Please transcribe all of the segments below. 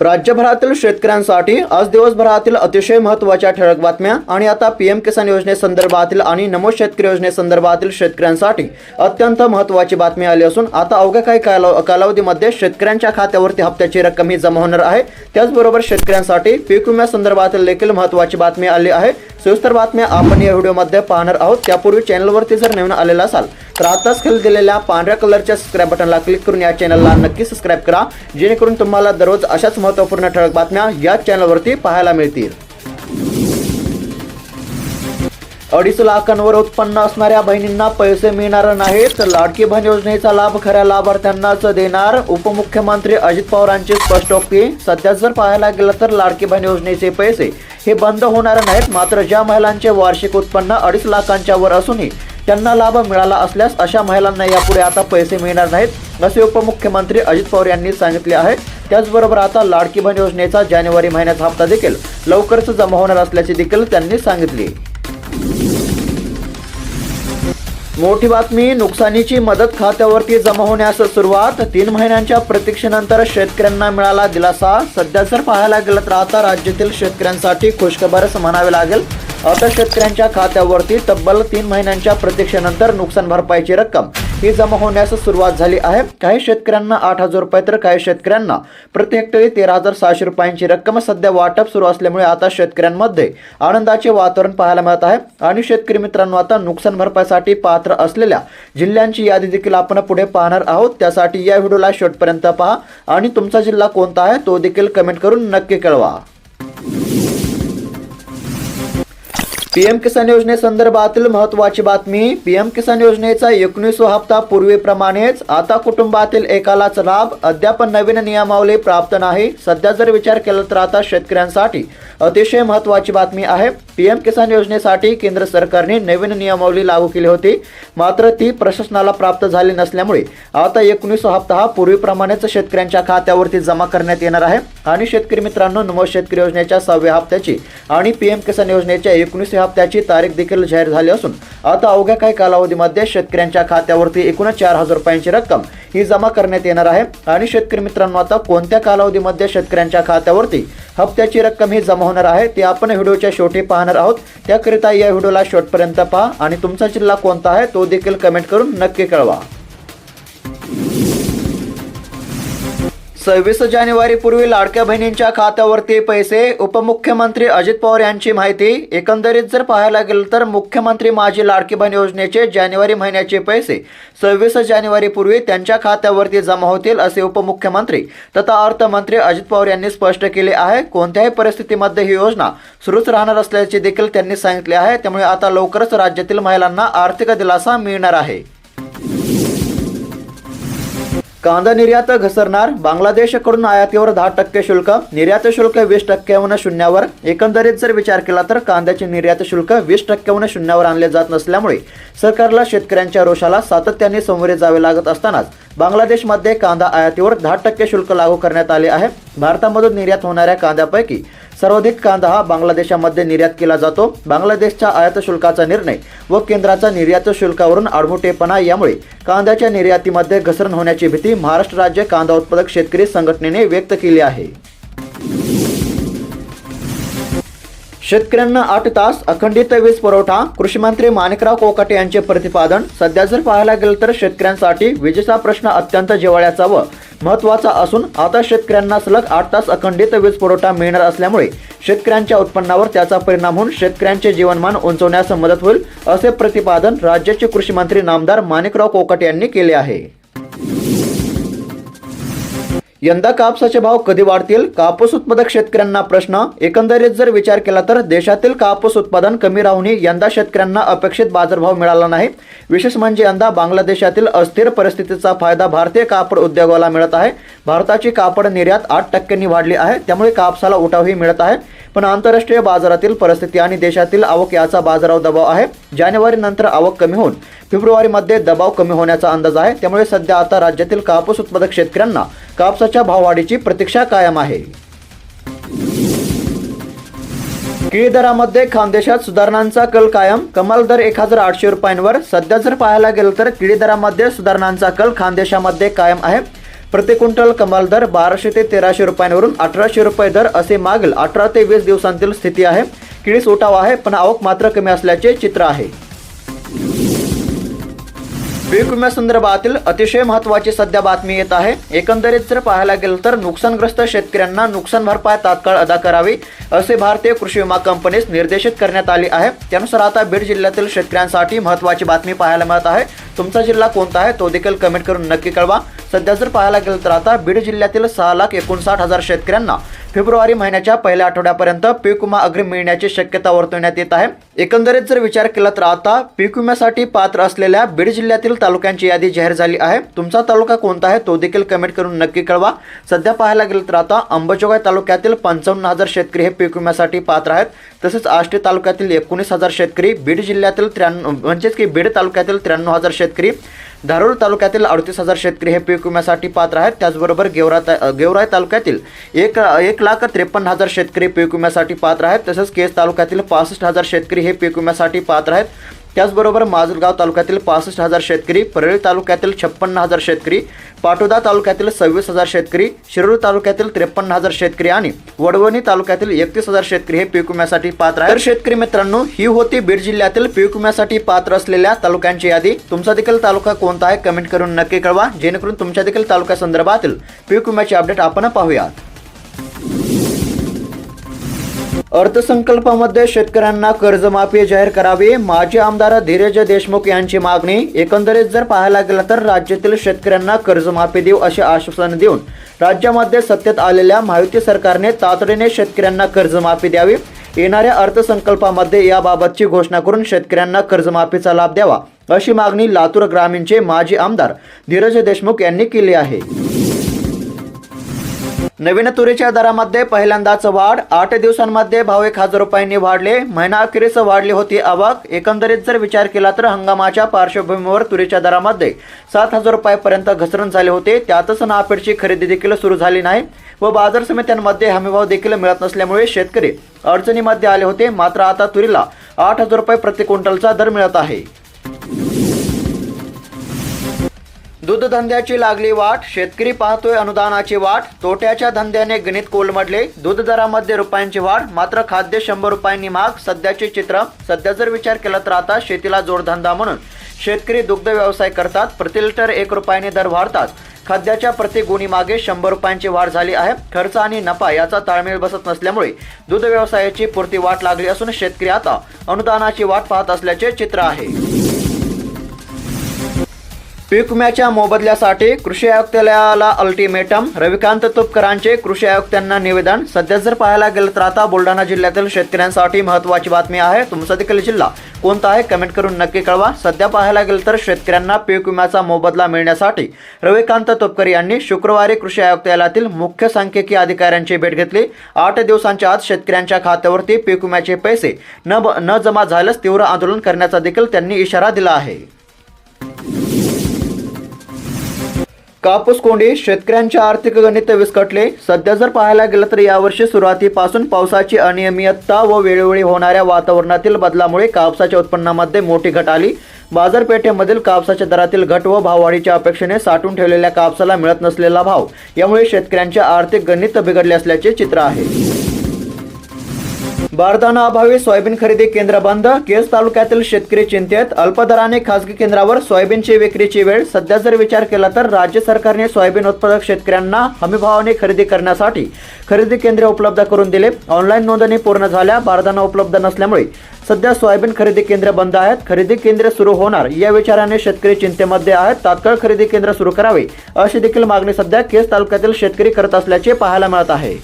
राज्यभरातील शेतकऱ्यांसाठी आज दिवसभरातील अतिशय महत्त्वाच्या ठळक बातम्या आणि आता पीएम किसान योजनेसंदर्भातील आणि नमो शेतकरी योजनेसंदर्भातील शेतकऱ्यांसाठी अत्यंत महत्त्वाची बातमी आली असून आता अवघ्या काही कालाव कालावधीमध्ये शेतकऱ्यांच्या खात्यावरती हप्त्याची रक्कम ही जमा होणार आहे. त्याचबरोबर शेतकऱ्यांसाठी पीक विम्यासंदर्भातील देखील महत्त्वाची बातमी आली आहे. सविस्तर बातम्या आपण या व्हिडिओमध्ये पाहणार आहोत. त्यापूर्वी चॅनलवरती जर नवीन आलेला असाल तर आताच खाली दिलेल्या पांढऱ्या कलरच्या सबस्क्राईब बटनला क्लिक करून या चॅनलला नक्की सबस्क्राईब करा. जेणेकरून तुम्हाला दररोज अशाच महत्त्वपूर्ण ठळक बातम्या या चॅनलवरती पाहायला मिळतील. अडीच लाखांवर उत्पन्न असणाऱ्या बहिणींना पैसे मिळणार नाहीत. लाडकी बहीण योजनेचा लाभ खऱ्या लाभार्थ्यांनाच देणार उपमुख्यमंत्री अजित पवारांची स्पष्टोक्ती सध्या जर पाहायला गेलं तर लाडकी बहीण योजनेचे पैसे हे बंद होणार नाहीत. मात्र ज्या महिलांचे वार्षिक उत्पन्न अडीच लाखांच्या वर असूनही त्यांना लाभ मिळाला असल्यास अशा महिलांना यापुढे आता पैसे मिळणार नाहीत असे उपमुख्यमंत्री अजित पवार यांनी सांगितले आहे. त्याचबरोबर आता लाडकी बहीण योजनेचा जानेवारी महिन्याचा हप्ता देखील लवकरच जमा होणार असल्याचे देखील त्यांनी सांगितले. मोठी बातमी नुकसानीची मदत खात्यावरती जमा होण्यास सुरुवात. तीन महिन्यांच्या प्रतीक्षेनंतर शेतकऱ्यांना मिळाला दिलासा. सध्या जर पाहायला गेलं तर आता राज्यातील शेतकऱ्यांसाठी खुशखबरच म्हणावे लागेल. आता शेतकऱ्यांच्या खात्यावरती तब्बल तीन महिन्यांच्या प्रतीक्षेनंतर नुकसान भरपाईची रक्कम ही जमा होण्यास सुरुवात झाली आहे. काही शेतकऱ्यांना आठ हजार रुपये तर काही शेतकऱ्यांना प्रति हेक्टरी तेरा हजार सहाशे रुपयांची रक्कम सध्या वाटप सुरू असल्यामुळे आता शेतकऱ्यांमध्ये आनंदाचे वातावरण पाहायला मिळत आहे. आणि शेतकरी मित्रांनो आता नुकसान भरपाईसाठी पात्र असलेल्या जिल्ह्यांची यादी देखील आपण पुढे पाहणार आहोत. त्यासाठी या व्हिडिओला शेवटपर्यंत पहा. आणि तुमचा जिल्हा कोणता आहे तो देखील कमेंट करून नक्की कळवा. पीएम किसान योजनेसंदर्भातील महत्वाची बातमी पीएम किसान योजनेचा एकोणीसवा हप्ता पूर्वीप्रमाणेच आता कुटुंबातील एकालाच लाभ अद्याप नवीन नियमावली प्राप्त नाही. सध्या जर विचार केला तर आता शेतकऱ्यांसाठी अतिशय महत्त्वाची बातमी आहे. पीएम किसान योजनेसाठी केंद्र सरकारने नवीन नियमावली लागू केली होती. मात्र ती प्रशासनाला प्राप्त झाली नसल्यामुळे आता एकोणीसवा हप्ता हा पूर्वीप्रमाणेच शेतकऱ्यांच्या खात्यावरती जमा करण्यात येणार आहे. आणि शेतकरी मित्रांनो नमो शेतकरी योजनेच्या सहाव्या हप्त्याची आणि पीएम किसान योजनेच्या एकोणीसव्या हप्त्याची तारीख देखील जाहीर झाली असून आता अवघ्या काही कालावधीमध्ये शेतकऱ्यांच्या खात्यावरती एकूणच चार हजार रुपयांची रक्कम ही जमा करण्यात येणार आहे. आणि शेतकरी मित्रांनो आता कोणत्या कालावधीमध्ये शेतकऱ्यांच्या खात्यावरती हप्त्याची रक्कम ही जमा होणार आहे ते आपण व्हिडिओच्या शेवटी पाहणार आहोत. त्याकरिता या व्हिडिओला शेवटपर्यंत पहा आणि तुमचा जिल्हा कोणता आहे तो देखील कमेंट करून नक्की कळवा. सव्वीस जानेवारी पूर्वी लाडक्या बहिणींच्या खात्यावरती पैसे उपमुख्यमंत्री अजित पवार यांची माहिती. एकंदरीत जर पाहायला गेलं तर मुख्यमंत्री माझी लाडकी बहीण योजनेचे जानेवारी महिन्याचे पैसे सव्वीस जानेवारीपूर्वी त्यांच्या खात्यावरती जमा होतील असे उपमुख्यमंत्री तथा अर्थमंत्री अजित पवार यांनी स्पष्ट केले आहे. कोणत्याही परिस्थितीमध्ये ही योजना सुरूच राहणार असल्याचे देखील त्यांनी सांगितले आहे. त्यामुळे आता लवकरच राज्यातील महिलांना आर्थिक दिलासा मिळणार आहे. कांदा निर्यात घसरणार बांगलादेशकडून आयातीवर दहा टक्के शुल्क निर्यात शुल्क वीस टक्क्याहून शून्यावर. एकंदरीत जर विचार केला तर कांद्याचे निर्यात शुल्क वीस टक्क्याहून शून्यावर आणले जात नसल्यामुळे सरकारला शेतकऱ्यांच्या रोषाला सातत्याने सामोरे जावे लागत असतानाच बांगलादेशमध्ये कांदा आयातीवर दहा टक्के शुल्क लागू करण्यात आले आहे. भारतामधून निर्यात होणाऱ्या कांद्यापैकी सर्वाधिक कांदा हा बांगलादेशामध्ये निर्यात केला जातो. बांगलादेशच्या आयात शुल्काचा निर्णय व केंद्राचा निर्यात शुल्कावरून आडमुटेपणा यामुळे कांद्याच्या निर्यातीमध्ये घसरण होण्याची भीती महाराष्ट्र राज्य कांदा उत्पादक शेतकरी संघटनेने व्यक्त केली आहे. शेतकऱ्यांना आठ तास अखंडित वीज पुरवठा कृषी मंत्री माणिकराव कोकाटे यांचे प्रतिपादन. सध्या जर पाहायला गेलं तर शेतकऱ्यांसाठी विजेचा प्रश्न अत्यंत जिवाळ्याचा व महत्त्वाचा असून आता शेतकऱ्यांना सलग आठ तास अखंडित वीज पुरवठा मिळणार असल्यामुळे शेतकऱ्यांच्या उत्पन्नावर त्याचा परिणाम होऊन शेतकऱ्यांचे जीवनमान उंचवण्यास मदत होईल असे प्रतिपादन राज्याचे कृषी मंत्री नामदार माणिकराव कोकाटे यांनी केले आहे. यंदा कापसाचे भाव कधी वाढतील? कापूस उत्पादक शेतकऱ्यांना प्रश्न. एकंदरीत जर विचार केला तर देशातील कापूस उत्पादन कमी राहूनही यंदा शेतकऱ्यांना अपेक्षित बाजारभाव मिळाला नाही. विशेष म्हणजे यंदा बांगलादेशातील अस्थिर परिस्थितीचा फायदा भारतीय कापड उद्योगाला मिळत आहे. भारताची कापड निर्यात आठ टक्क्यांनी वाढली आहे. त्यामुळे कापसाला उठावही मिळत आहे. पण आंतरराष्ट्रीय बाजारातील परिस्थिती आणि देशातील आवक याचा बाजारावर दबाव आहे. जानेवारी नंतर आवक कमी होऊन फेब्रुवारीमध्ये दबाव कमी होण्याचा अंदाज आहे. त्यामुळे सध्या आता राज्यातील कापूस उत्पादक शेतकऱ्यांना कापसाच्या भाववाढीची प्रतीक्षा कायम आहे. केळी दरामध्ये खानदेशात सुधारणांचा कल कायम. कमाल दर एक हजार आठशे रुपयांवर. सध्या जर पाहायला गेलं तर केळी दरामध्ये सुधारणांचा कल खानदेशामध्ये कायम आहे. प्रति क्विंटल कमाल दर बाराशे ते तेराशे रुपयांवरून अठराशे रुपये दर असे मागील अठरा ते वीस दिवसांतील स्थिती आहे. किडीस उठाव आहे पण आवक मात्र कमी असल्याचे चित्र आहे. पीक विम्यासंदर्भातील अतिशय महत्त्वाची सध्या बातमी येत आहे. एकंदरीत जर पाहायला गेलं तर नुकसानग्रस्त शेतकऱ्यांना नुकसान भरपाई तात्काळ अदा करावी असे भारतीय कृषी विमा कंपनीस निर्देशित करण्यात आले आहे. त्यानुसार आता बीड जिल्ह्यातील शेतकऱ्यांसाठी महत्त्वाची बातमी पाहायला मिळत आहे. तुमचा जिल्हा कोणता आहे तो देखील कमेंट करून नक्की कळवा. सध्या जर पाहायला गेलं तर आता बीड जिल्ह्यातील सहा लाख एकोणसाठ हजार शेतकऱ्यांना फेब्रुवारी महिन्याच्या पहिल्या आठवड्यापर्यंत पीक विमा अग्रिम मिळण्याची शक्यता वर्तवण्यात येत आहे. एकंदरीत जर विचार केला तर आता पीक विम्यासाठी पात्र असलेल्या बीड जिल्ह्यातील तालुक्यांची यादी जाहीर झाली आहे. तुमचा तालुका कोणता आहे तो देखील कमेंट करून नक्की कळवा. सध्या पाहायला गेलं तर आता अंबजोगाई तालुक्यातील पंचावन्न हजार शेतकरी हे पीक विम्यासाठी पात्र आहेत. तसेच आष्टी तालुक्यातील एकोणीस हजार शेतकरी बीड जिल्ह्यातील त्र्याण्णव म्हणजेच की बीड तालुक्यातील त्र्याण्णव हजार शेतकरी. धारूर तालुक्यातील अडतीस हजार शेतकरी हे पीक विम्यासाठी पात्र आहेत. त्याचबरोबर गेवरा ता गेवराई तालुक्यातील एक एक लाख त्रेपन्न हजार शेतकरी पीक विम्यासाठी पात्र आहेत. तसंच केस तालुक्यातील पासष्ट हजार शेतकरी हे पीक विम्यासाठी पात्र आहेत. त्याचबरोबर माजलगाव तालुक्यातील पासष्ट हजार शेतकरी परळी तालुक्यातील छप्पन्न हजार शेतकरी पाटोदा तालुक्यातील सव्वीस हजार शेतकरी शिरूर तालुक्यातील त्रेपन्न हजार शेतकरी आणि वडवणी तालुक्यातील एकतीस हजार शेतकरी हे पीक विम्यासाठी पात्र आहे तर शेतकरी मित्रांनो ही होती बीड जिल्ह्यातील पीक विम्यासाठी पात्र असलेल्या तालुक्यांची यादी. तुमचा देखील तालुका कोणता आहे कमेंट करून नक्की कळवा. जेणेकरून तुमच्या देखील तालुक्या संदर्भातील पीक विम्याची अपडेट आपण पाहूयात. अर्थसंकल्पामध्ये शेतकऱ्यांना कर्जमाफी जाहीर करावी. माजी आमदार धीरज देशमुख यांची मागणी. एकंदरीत जर पाहायला गेलं तर राज्यातील शेतकऱ्यांना कर्जमाफी देऊ असे आश्वासन देऊन राज्यामध्ये सत्तेत आलेल्या महायुती सरकारने तातडीने शेतकऱ्यांना कर्जमाफी द्यावी. येणाऱ्या अर्थसंकल्पामध्ये याबाबतची घोषणा करून शेतकऱ्यांना कर्जमाफीचा लाभ द्यावा अशी मागणी लातूर ग्रामीणचे माजी आमदार धीरज देशमुख यांनी केली आहे. नवीन तुरीच्या दरामध्ये पहिल्यांदाच वाढ. आठ दिवसांमध्ये भाव एक हजार रुपयांनी वाढले. महिना अखेरीस वाढली होती आवक. एकंदरीत जर विचार केला तर हंगामाच्या पार्श्वभूमीवर तुरीच्या दरामध्ये सात हजार रुपयापर्यंत घसरण झाले होते. त्यातच नापेडची खरेदी देखील सुरू झाली नाही व बाजार समित्यांमध्ये हमीभाव देखील मिळत नसल्यामुळे शेतकरी अडचणीमध्ये आले होते. मात्र आता तुरीला आठ हजार रुपये प्रति क्विंटलचा दर मिळत आहे. दूधधंद्याची लागली वाट शेतकरी पाहतोय अनुदानाची वाट तोट्याच्या धंद्याने गणित कोलमडले दूध दरामध्ये रुपयांची वाढ मात्र खाद्य शंभर रुपयांनी महाग सध्याचे चित्र सध्या जर विचार केला तर आता शेतीला जोडधंदा म्हणून. शेतकरी दुग्ध व्यवसाय करतात प्रति लिटर एक रुपयाने दर वाढतात. खाद्याच्या प्रति गुणी मागे शंभर रुपयांची वाढ झाली आहे. खर्च आणि नफा याचा ताळमेळ बसत नसल्यामुळे दूध व्यवसायाची पुरती वाट लागली असून शेतकरी आता अनुदानाची वाट पाहत असल्याचे चित्र आहे. पीक विम्याच्या मोबदल्यासाठी कृषी आयुक्तालयाला अल्टिमेटम रविकांत तुपकरांचे कृषी आयुक्तांना निवेदन. सध्या जर पाहायला गेलं तर आता बुलढाणा जिल्ह्यातील शेतकऱ्यांसाठी महत्त्वाची बातमी आहे. तुमचा देखील जिल्हा कोणता आहे? कमेंट करून नक्की कळवा. सध्या पाहायला गेलं तर शेतकऱ्यांना पीक विम्याचा मोबदला मिळण्यासाठी रविकांत तुपकर यांनी शुक्रवारी कृषी आयुक्तालयातील मुख्य सांख्यिकी अधिकाऱ्यांची भेट घेतली. आठ दिवसांच्या आत शेतकऱ्यांच्या खात्यावरती पीक विम्याचे पैसे न ब- न जमा झाल्यास तीव्र आंदोलन करण्याचा देखील त्यांनी इशारा दिला आहे. कापूस कोंडी शेतकऱ्यांच्या आर्थिक गणित विस्कटले. सध्या जर पाहायला गेलं तर यावर्षी सुरुवातीपासून पावसाची अनियमितता व वेळोवेळी होणाऱ्या वातावरणातील बदलामुळे कापसाच्या उत्पन्नामध्ये मोठी घट आली. बाजारपेठेमधील कापसाच्या दरातील घट व भाववाढीच्या अपेक्षेने साठून ठेवलेल्या कापसाला मिळत नसलेला भाव यामुळे शेतकऱ्यांचे आर्थिक गणित बिघडले असल्याचे चित्र आहे. अभावी सोयाबीन खरेदी केंद्र बंद. केस तालुक्यातील शेतकरी चिंतेत. अल्पदराने खासगी केंद्रावर सोयाबीनची विक्रीची वेळ. सध्या जर विचार केला तर राज्य सरकारने सोयाबीन उत्पादक शेतकऱ्यांना हमीभावाने खरेदी करण्यासाठी खरेदी केंद्रे उपलब्ध करून दिले. ऑनलाईन नोंदणी पूर्ण झाल्या. बारदाना उपलब्ध नसल्यामुळे सध्या सोयाबीन खरेदी केंद्र बंद आहेत. खरेदी केंद्र सुरू होणार. या विचाराने शेतकरी चिंतेमध्ये आहेत. तात्काळ खरेदी केंद्र सुरू करावे अशी देखील मागणी सध्या केस तालुक्यातील शेतकरी करत असल्याचे पाहायला मिळत आहे.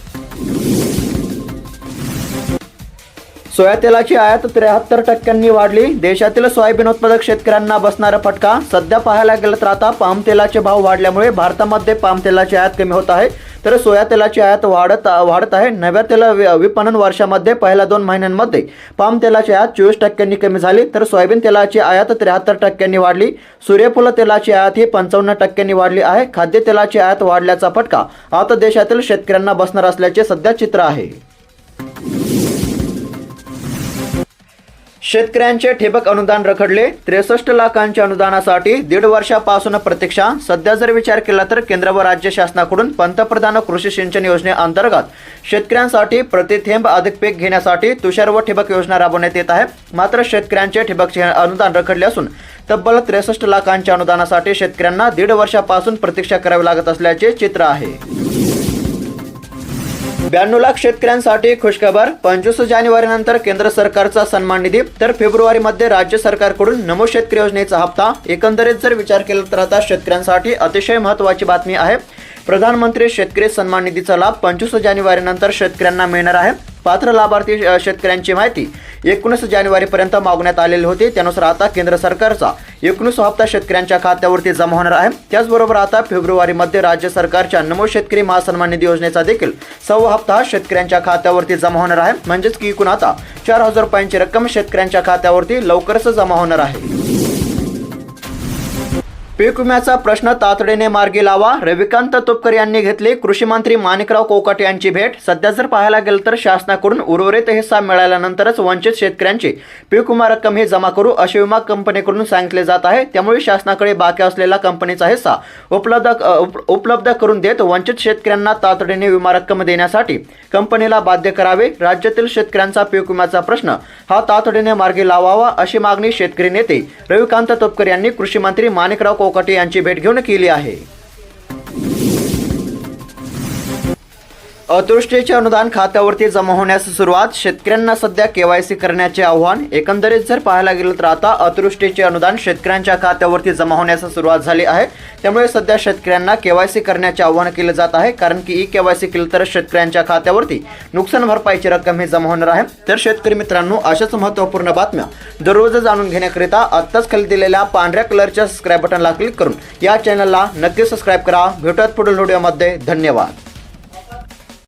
सोया तेलाची आयात त्र्याहत्तर टक्क्यांनी वाढली. देशातील सोयाबीन उत्पादक शेतकऱ्यांना बसणारा फटका. सध्या पाहायला गेलं तर आता पाम तेलाचे भाव वाढल्यामुळे भारतामध्ये पाम तेलाची आयात कमी होत आहे. तर सोया तेलाची आयात वाढत वाढत आहे. नव्या तेल वि- विपणन वर्षामध्ये पहिल्या दोन महिन्यांमध्ये पाम तेलाची आयात चोवीस टक्क्यांनी कमी झाली. तर सोयाबीन तेलाची आयात त्र्याहत्तर टक्क्यांनी वाढली. सूर्यफूल तेलाची आयात ही पंचावन्न टक्क्यांनी वाढली आहे. खाद्य तेलाची आयात वाढल्याचा फटका आता देशातील शेतकऱ्यांना बसणार असल्याचे सध्या चित्र आहे. शेतकऱ्यांचे ठिबक अनुदान रखडले त्रेसष्ट लाखांच्या अनुदानासाठी दीड वर्षापासून प्रतीक्षा. सध्या जर विचार केला तर केंद्र व राज्य शासनाकडून पंतप्रधान कृषी सिंचन योजनेअंतर्गत शेतकऱ्यांसाठी प्रतिथेंब अधिक पीक घेण्यासाठी तुषार व ठिबक योजना राबवण्यात येत आहे. मात्र शेतकऱ्यांचे ठिबकचे अनुदान रखडले असून तब्बल त्रेसष्ट लाखांच्या अनुदानासाठी शेतकऱ्यांना दीड वर्षापासून प्रतीक्षा करावी लागत असल्याचे चित्र आहे. ब्याण्णव लाख शेतकऱ्यांसाठी खुशखबर. पंचवीस जानेवारी नंतर केंद्र सरकारचा सन्मान निधी. तर फेब्रुवारीमध्ये राज्य सरकारकडून नमो शेतकरी योजनेचा हप्ता. एकंदरीत जर विचार केला तर आता शेतकऱ्यांसाठी अतिशय महत्त्वाची बातमी आहे. प्रधानमंत्री शेतकरी सन्मान निधीचा लाभ पंचवीस जानेवारी नंतर शेतकऱ्यांना मिळणार आहे. पात्र लाभार्थी शेतकऱ्यांची माहिती एकोणीस जानेवारीपर्यंत मागण्यात आलेली होती. त्यानुसार आता केंद्र सरकारचा एकोणीस हप्ता शेतकऱ्यांच्या खात्यावरती जमा होणार आहे. त्याचबरोबर आता फेब्रुवारीमध्ये राज्य सरकारच्या नमो शेतकरी महासन्मान निधी योजनेचा देखील सव्वा हप्ता शेतकऱ्यांच्या खात्यावरती जमा होणार आहे. म्हणजेच की एकूण आता चार हजार रुपयांची रक्कम शेतकऱ्यांच्या खात्यावरती लवकरच जमा होणार आहे. पीक विम्याचा प्रश्न तातडीने मार्गी लावा. रविकांत तुपकर यांनी घेतली. कृषी मंत्री माणिकराव कोकाटे यांची भेट. सध्या जर पाहायला गेलं तर शासनाकडून उर्वरित हिस्सा मिळाल्यानंतरच वंचित शेतकऱ्यांची पीक विमा रक्कम ही जमा करू असे विमा कंपनीकडून सांगितले जात आहे. त्यामुळे शासनाकडे बाकी असलेला कंपनीचा हिस्सा उपलब्ध उपलब्ध करून देत वंचित शेतकऱ्यांना तातडीने विमा रक्कम देण्यासाठी कंपनीला बाध्य करावे. राज्यातील शेतकऱ्यांचा पीक विम्याचा प्रश्न हा तातडीने मार्गी लावावा अशी मागणी शेतकरी नेते रविकांत तोपकर यांनी कृषी मंत्री माणिकराव कोकाटे यांची भेट घेऊन केली आहे. अतृष्टीचे अनुदान खात्यावरती जमा होण्यास सुरुवात. शेतकऱ्यांना सध्या केवायसी करण्याचे आव्हान. एकंदरीत जर पाहायला गेलं तर आता अतृष्टीचे अनुदान शेतकऱ्यांच्या खात्यावरती जमा होण्यास सुरुवात झाली आहे. त्यामुळे सध्या शेतकऱ्यांना केवायसी करण्याचे आव्हान केले जात आहे. कारण की ई केवायसी केलं तर शेतकऱ्यांच्या खात्यावरती नुकसान भरपाईची रक्कम ही जमा होणार आहे. तर शेतकरी मित्रांनो अशाच महत्त्वपूर्ण बातम्या दररोज जाणून घेण्याकरिता आत्ताच खाली दिलेल्या पांढऱ्या कलरच्या सबस्क्राईब बटनला क्लिक करून या चॅनलला नक्की सबस्क्राईब करा. भेटत पुढील व्हिडिओमध्ये धन्यवाद.